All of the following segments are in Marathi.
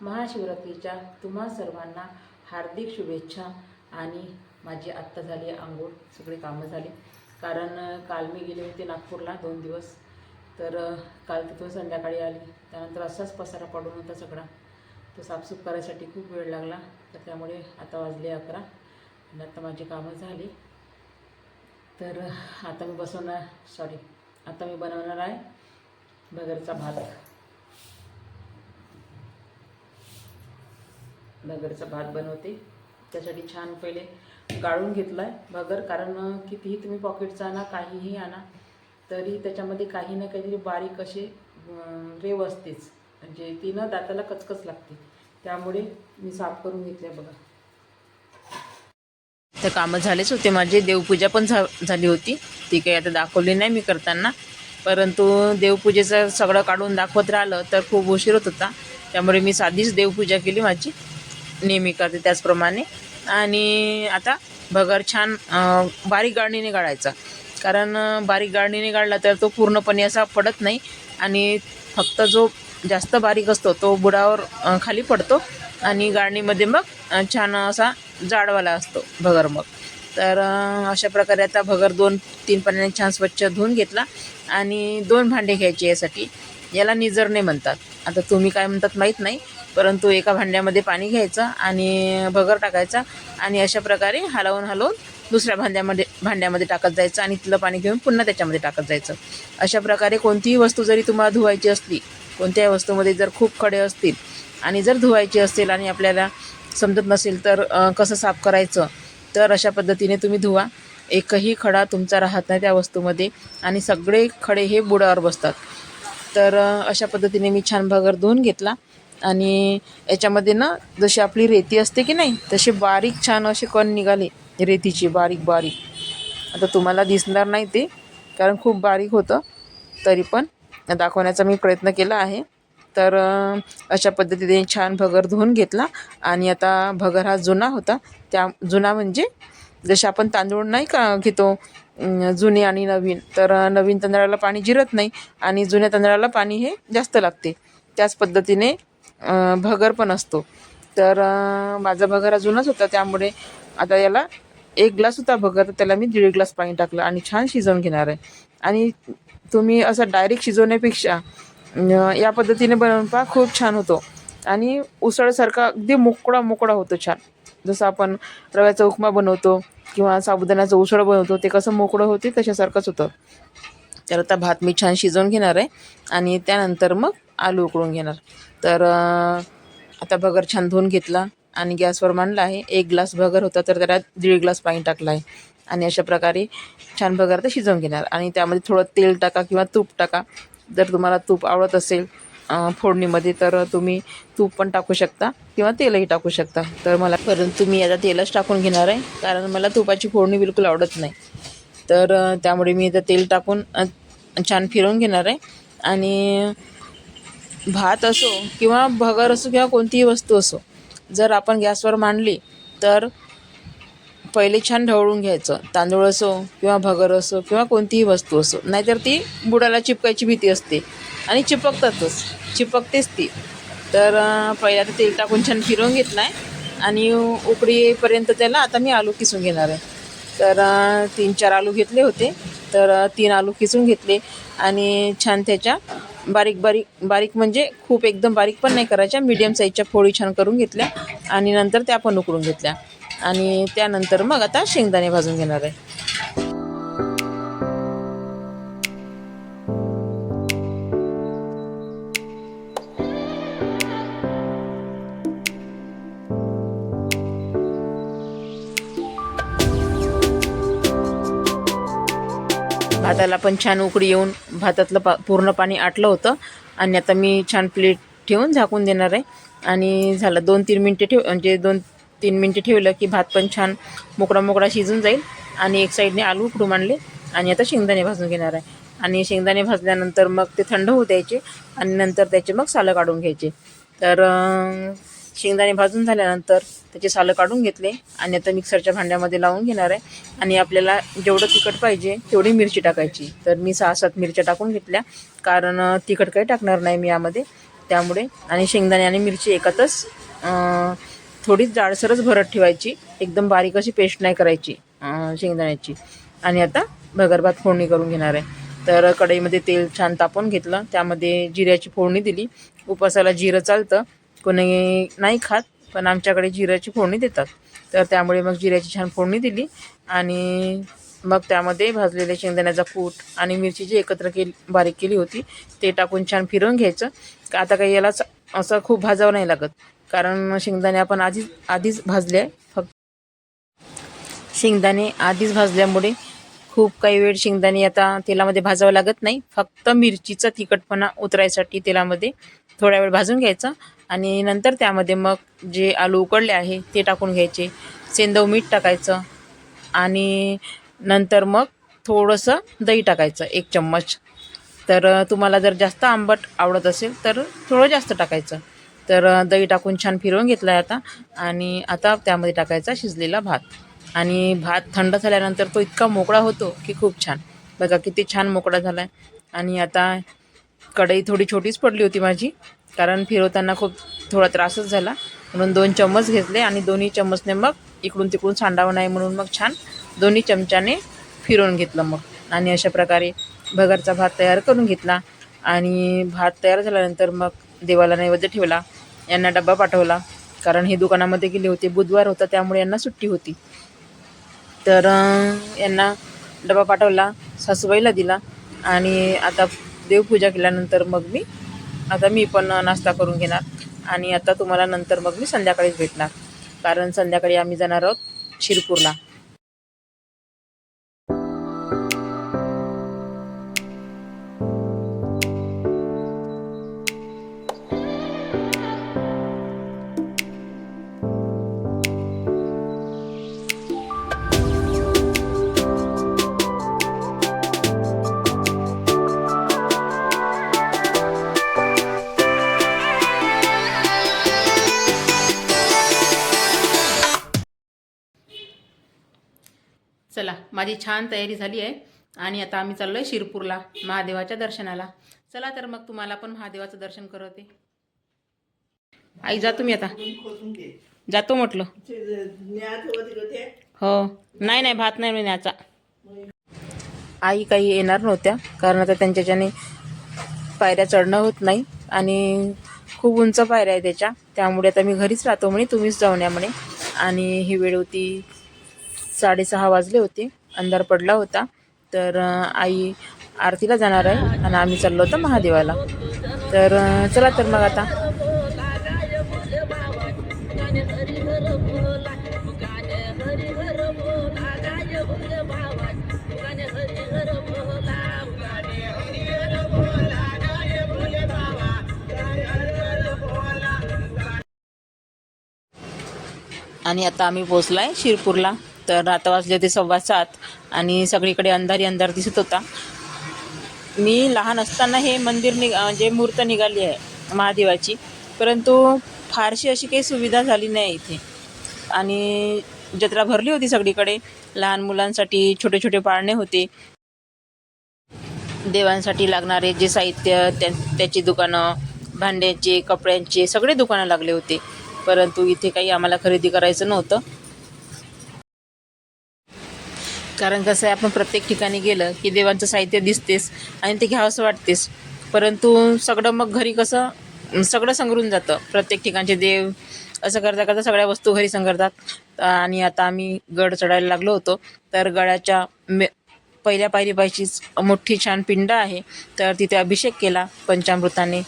महाशिवरात्रीच्या तुम्हा सर्वांना हार्दिक शुभेच्छा आणि माझी आत्ता झाली आंघोळ सगळी कामं झाली. कारण काल मी गेले होते नागपूरला दोन दिवस. तर काल तिथून संध्याकाळी आली. त्यानंतर असाच पसारा पडून होता सगळा. तो साफसूफ करायसाठी खूप वेळ लागला. तर त्यामुळे आता वाजले अकरा आणि आता माझी कामं झाली. तर आता मी बसवणार सॉरी आता मी बनवणार आहे भगरचा भात. भगरचा भात बनवते. त्यासाठी छान पहिले गाळून घेतला आहे भगर कारण कितीही तुम्ही पॉकेटचा आणा काहीही आणा तरी त्याच्यामध्ये काही ना काहीतरी बारीक असे रेव असतेच. म्हणजे ती ना दाताला कचकच लागते. त्यामुळे मी साफ करून घेतले बघा. तर कामं झालेच होते माझे. देवपूजा पण झा झाली होती. ती काही आता दाखवली नाही मी करताना. परंतु देवपूजेचं सगळं काढून दाखवत राहिलं तर खूप उशीर होत होता. त्यामुळे मी साधीच देवपूजा केली माझी. नेहमी करते त्याचप्रमाणे. आणि आता भगर छान बारीक गाळणीने गाळायचा कारण बारीक गाळणीने गाळला तर तो पूर्णपणे असा पडत नाही. आणि फक्त जो जास्त बारीक असतो तो बुडावर खाली पडतो. आणि गाळणीमध्ये मग छान असा जाडवाला असतो भगर मग. तर अशा प्रकारे आता भगर दोन तीन पाण्याने छान स्वच्छ धुवून घेतला. आणि दोन भांडे घ्यायचे यासाठी. याला निजरणे म्हणतात. आता तुम्ही काय म्हणतात माहीत नाही परंतु एका भांड्यामध्ये पाणी घ्यायचं आणि भगर टाकायचा आणि अशा प्रकारे हलवून हलवून दुसऱ्या भांड्यामध्ये भांड्यामध्ये टाकत जायचं आणि तिथलं पाणी घेऊन पुन्हा त्याच्यामध्ये टाकत जायचं. अशा प्रकारे कोणतीही वस्तू जरी तुम्हाला धुवायची असली कोणत्याही वस्तूमध्ये जर खूप खडे असतील आणि जर धुवायची असेल आणि आपल्याला समजत नसेल तर कसं साफ करायचं तर अशा पद्धतीने तुम्ही धुवा. एकही खडा तुमचा राहत नाही त्या वस्तूमध्ये आणि सगळे खडे हे बुडावर बसतात. तर अशा पद्धतीने मी छान भगर धुवून घेतला. आणि याच्यामध्ये ना जशी आपली रेती असते की नाही तसे बारीक छान असे कण निघाले रेतीचे बारीक बारीक. आता तुम्हाला दिसणार नाही ते कारण खूप बारीक होतं. तरी पण दाखवण्याचा मी प्रयत्न केला आहे. तर अशा पद्धतीने छान भगर धुवून घेतला. आणि आता भगर हा जुना होता. त्या जुना म्हणजे जसे आपण तांदूळ नाही का घेतो जुने आणि नवीन. तर नवीन तांदळाला पाणी जिरत नाही आणि जुन्या तांदळाला पाणी हे जास्त लागते. त्याच पद्धतीने भगर पण असतो. तर माझा भगर हा जुनाच होता. त्यामुळे आता याला एक ग्लास होता भगर. तर त्याला मी दीड ग्लास पाणी टाकलं आणि छान शिजवून घेणार आहे. आणि तुम्ही असं डायरेक्ट शिजवण्यापेक्षा या पद्धतीने बनवून पहा खूप छान होतो. आणि उसळसारखा अगदी मोकळा मोकळा होतो छान. जसं आपण रव्याचा उपमा बनवतो किंवा साबुदाण्याचं उसळ बनवतो ते कसं मोकळं होते तशासारखंच होतं. तर आता भात मी छान शिजवून घेणार आहे आणि त्यानंतर मग आलू उकळून घेणार. तर आता भगर छान धुवून घेतला आणि गॅसवर मांडला आहे. एक ग्लास भगर होता तर त्याला दीड ग्लास पाणी टाकलं आहे. आणि अशा प्रकारे छान भगर ते शिजवून घेणार. आणि त्यामध्ये थोडं तेल टाका किंवा तूप टाका. जर तुम्हाला तूप आवडत असेल फोडणीमध्ये तर तुम्ही तूप पण टाकू शकता किंवा तेलही टाकू शकता. तर मला परंतु मी आता तेलच टाकून घेणार आहे कारण मला तुपाची फोडणी बिलकुल आवडत नाही. तर त्यामुळे मी आता तेल टाकून छान फिरवून घेणार आहे. आणि भात असो किंवा भगर असो किंवा कोणतीही वस्तू असो जर आपण गॅसवर मांडली तर पहिले छान ढवळून घ्यायचं. तांदूळ असो किंवा भगर असो किंवा कोणतीही वस्तू असो. नाहीतर ती बुडाला चिपकायची भीती असते. आणि चिपकतातच. चिपकतेच ती. तर अ, पहिले आता तेल टाकून छान फिरवून घेतला आहे आणि उकडी येईपर्यंत त्याला आता मी आलू किसून घेणार आहे. तर तीन चार आलू घेतले होते. तर तीन आलू किसून घेतले. आणि छान त्याच्या बारीक बारीक बारीक म्हणजे खूप एकदम बारीक पण नाही करायच्या. मीडियम साईजच्या फोडी छान करून घेतल्या. आणि नंतर त्या पण उकडून घेतल्या. आणि त्यानंतर मग आता शेंगदाणे भाजून घेणार आहे. भाताला पण छान उकडी येऊन भातातलं पा पूर्ण पाणी आटलं होतं. आणि आता मी छान प्लेट ठेवून झाकून देणार आहे. आणि झालं दोन तीन मिनटे ठेव म्हणजे दोन तीन मिनटं ठेवलं की भात पण छान मोकळा मोकळा शिजून जाईल. आणि एक साईडने आलू उकडून आणले. आणि आता शेंगदाणे भाजून घेणार आहे. आणि शेंगदाणे भाजल्यानंतर मग ते थंड होऊ द्यायचे. आणि नंतर त्याचे मग सालं काढून घ्यायचे. तर शेंगदाणे भाजून झाल्यानंतर त्याचे सालं काढून घेतले. आणि आता मिक्सरच्या भांड्यामध्ये लावून घेणार आहे. आणि आपल्याला जेवढं तिखट पाहिजे तेवढी मिरची टाकायची. तर मी सहा सात मिरच्या टाकून घेतल्या. कारण तिखट काही टाकणार नाही मी यामध्ये. त्यामुळे आणि शेंगदाणे आणि मिरची एकातच थोडीच थोडी जाडसरच भरत ठेवायची. एकदम बारीक अशी पेस्ट नाही करायची शेंगदाण्याची. आणि आता भगरभात फोडणी करून घेणार आहे. तर कढईमध्ये तेल छान तापवून घेतलं. त्यामध्ये जिऱ्याची फोडणी दिली. उपासाला जिरं चालतं. कोणी नाही खात पण आमच्याकडे जिऱ्याची फोडणी देतात. तर त्यामुळे मग जिऱ्याची छान फोडणी दिली. आणि मग त्यामध्ये भाजलेल्या शेंगदाण्याचा कूट आणि मिरची जी एकत्र केली बारीक केली होती ते टाकून छान फिरवून घ्यायचं. का आता काही याला असं खूप भाजावं नाही लागत. कारण शेंगदाणे आपण आधीच आधीच भाजले आहे. फक्त शेंगदाणे आधीच भाजल्यामुळे खूप काही वेळ शेंगदाणे आता तेलामध्ये भाजावं लागत नाही. फक्त मिरचीचा तिखटपणा उतरायसाठी तेलामध्ये थोड्या वेळ भाजून घ्यायचा आणि नंतर त्यामध्ये मग जे आलू उकडले आहे ते टाकून घ्यायचे. सेंदव मीठ टाकायचं आणि नंतर मग थोडंसं दही टाकायचं एक चम्मच. तर तुम्हाला जर जास्त आंबट आवडत असेल तर थोडं जास्त टाकायचं. तर दही टाकून छान फिरवून घेतला आहे आता. आणि आता त्यामध्ये टाकायचा शिजलेला भात. आणि भात थंड झाल्यानंतर तो इतका मोकळा होतो की खूप छान. बघा किती छान मोकळा झाला आहे आणि आता कढई थोडी छोटीच पडली होती माझी कारण फिरवताना खूप थोडा त्रासच झाला. म्हणून दोन चम्मच घेतले आणि दोन्ही चम्मचने मग इकडून तिकडून सांडावं नाही म्हणून मग छान दोन्ही चमच्याने फिरवून घेतलं मग. आणि अशा प्रकारे भगरचा भात तयार करून घेतला. आणि भात तयार झाल्यानंतर मग देवाला नैवेद्य ठेवला. यांना डब्बा पाठवला. कारण हे दुकानामध्ये गेले होते. बुधवार होता त्यामुळे यांना सुट्टी होती. तर यांना डबा पाठवला सासूबाईला दिला आणि आता देवपूजा केल्यानंतर मग मी आता मी पण नाश्ता करून घेणार आणि आता तुम्हाला नंतर मग मी संध्याकाळीच भेटणार. कारण संध्याकाळी आम्ही जाणार आहोत शिरपूरला. माझी छान तयारी झाली आहे. आणि आता आम्ही चाललो आहे शिरपूरला महादेवाच्या दर्शनाला. चला तर मग तुम्हाला पण महादेवाचं दर्शन करवते. आई जातो मी आता. जातो म्हटलं. हो. नाही नाही भात नाही न्याचा आई काही येणार नव्हत्या कारण आता त्यांच्याच्याने पायऱ्या चढणं होत नाही. आणि खूप उंच पायऱ्या आहे त्याच्या. त्यामुळे आता मी घरीच राहतो म्हणे तुम्हीच जाऊन या म्हणे. आणि ही वेळ होती साडेसहा वाजले होते. अंधार पडला होता. तर आई आरतीला जाणार आहे आणि आम्ही चाललो होतो महादेवाला. तर चला तर मग आता. आणि आता आम्ही पोचलाय आहे शिरपूरला. तर आता वाजले होते सव्वा सात आणि सगळीकडे अंधारी अंधार दिसत होता. मी लहान असताना हे मंदिर निघ म्हणजे मूर्त निघाली आहे महादेवाची. परंतु फारशी अशी काही सुविधा झाली नाही इथे. आणि जत्रा भरली होती सगळीकडे. लहान मुलांसाठी छोटे छोटे पाळणे होते. देवांसाठी लागणारे जे साहित्य त्या त्याची दुकानं भांड्याचे कपड्यांचे सगळे दुकानं लागले होते. परंतु इथे काही आम्हाला खरेदी करायचं नव्हतं. कारण कसं आहे आपण प्रत्येक ठिकाणी गेलं की देवांचं साहित्य दिसतेस आणि ते घ्यावंसं वाटतेस. परंतु सगळं मग घरी कसं सगळं संगरून जातं. प्रत्येक ठिकाणचे देव असं करता करता सगळ्या वस्तू घरी संगरतात. आणि आता आम्ही गड चढायला लागलो होतो. तर गडाच्या मे पहिल्या पायरीपाशीच मोठी छान पिंड आहे. तर तिथे अभिषेक केला पंचामृताने.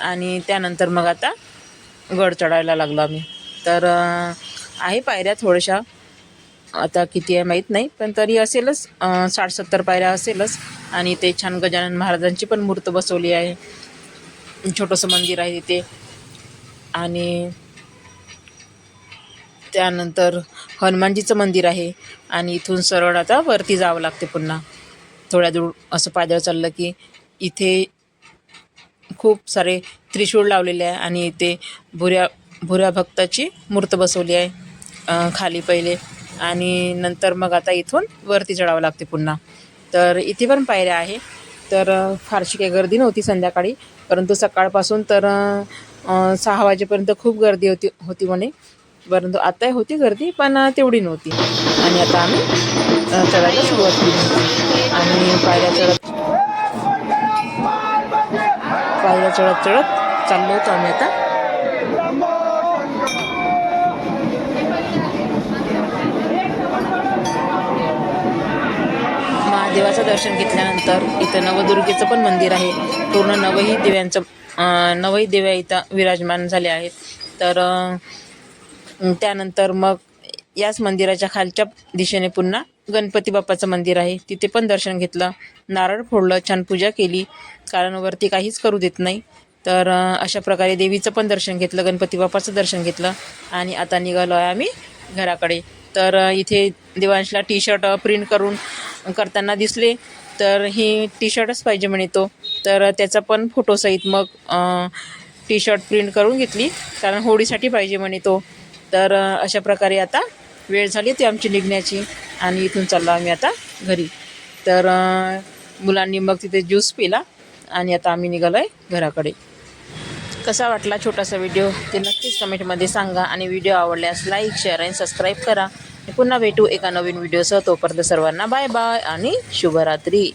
आणि त्यानंतर मग आता गड चढायला लागलो आम्ही. तर आहे पायऱ्या थोड्याशा. आता किती आहे माहीत नाही पण तरी असेलच साठ सत्तर पायऱ्या असेलच. आणि ते छान गजानन महाराजांची पण मूर्त बसवली आहे. छोटंसं मंदिर आहे तिथे आणि त्यानंतर हनुमानजीचं मंदिर आहे. आणि इथून सरळ आता वरती जावं लागते पुन्हा. थोड्या दूर असं पायदळ चाललं की इथे खूप सारे त्रिशूळ लावलेले आहे. आणि इथे भुऱ्या भुऱ्या भक्ताची मूर्त बसवली आहे. खाली पहिले आणि नंतर मग आता इथून वरती चढावं लागते पुन्हा. तर इथे पण पायऱ्या आहे. तर फारशी काही गर्दी नव्हती संध्याकाळी. परंतु सकाळपासून तर सहा वाजेपर्यंत खूप गर्दी होती होती म्हणे. परंतु आताही होती गर्दी पण तेवढी नव्हती. आणि आता आम्ही चढायला सुरुवात केली. आणि पायऱ्या चढत पायऱ्या चढत चढत चाललो होतो आम्ही आता. देवीचं दर्शन घेतल्यानंतर इथं नवदुर्गेचं पण मंदिर आहे. पूर्ण नवही देव्यांचं नवही देव्या इथं विराजमान झाले आहेत. तर त्यानंतर मग याच मंदिराच्या खालच्या दिशेने पुन्हा गणपती बाप्पाचं मंदिर आहे. तिथे पण दर्शन घेतलं. नारळ फोडलं छान पूजा केली. कारण वरती काहीच करू देत नाही. तर अशा प्रकारे देवीचं पण दर्शन घेतलं गणपती बाप्पाचं दर्शन घेतलं. आणि आता निघालो आहे आम्ही घराकडे. तर इथे देवांशला टी शर्ट प्रिंट करून करताना दिसले तर ही टी शर्टच पाहिजे म्हणे तो. तर त्याचा पण फोटोसहित मग टी शर्ट प्रिंट करून घेतली. कारण होळीसाठी पाहिजे म्हणे तो. तर अशा प्रकारे आता वेळ झाली ती आमची निघण्याची. आणि इथून चाललो आम्ही आता घरी. तर मुलांनी मग तिथे ज्यूस पिला. आणि आता आम्ही निघालो आहे घराकडे. कसा वाटला छोटासा व्हिडिओ ते नक्कीच कमेंटमध्ये सांगा. आणि व्हिडिओ आवडल्यास लाईक शेअर आणि सबस्क्राईब करा. पुन्हा भेटू एका नवीन व्हिडिओसह तोपर्यंत सर्वांना बाय बाय आणि शुभरात्री.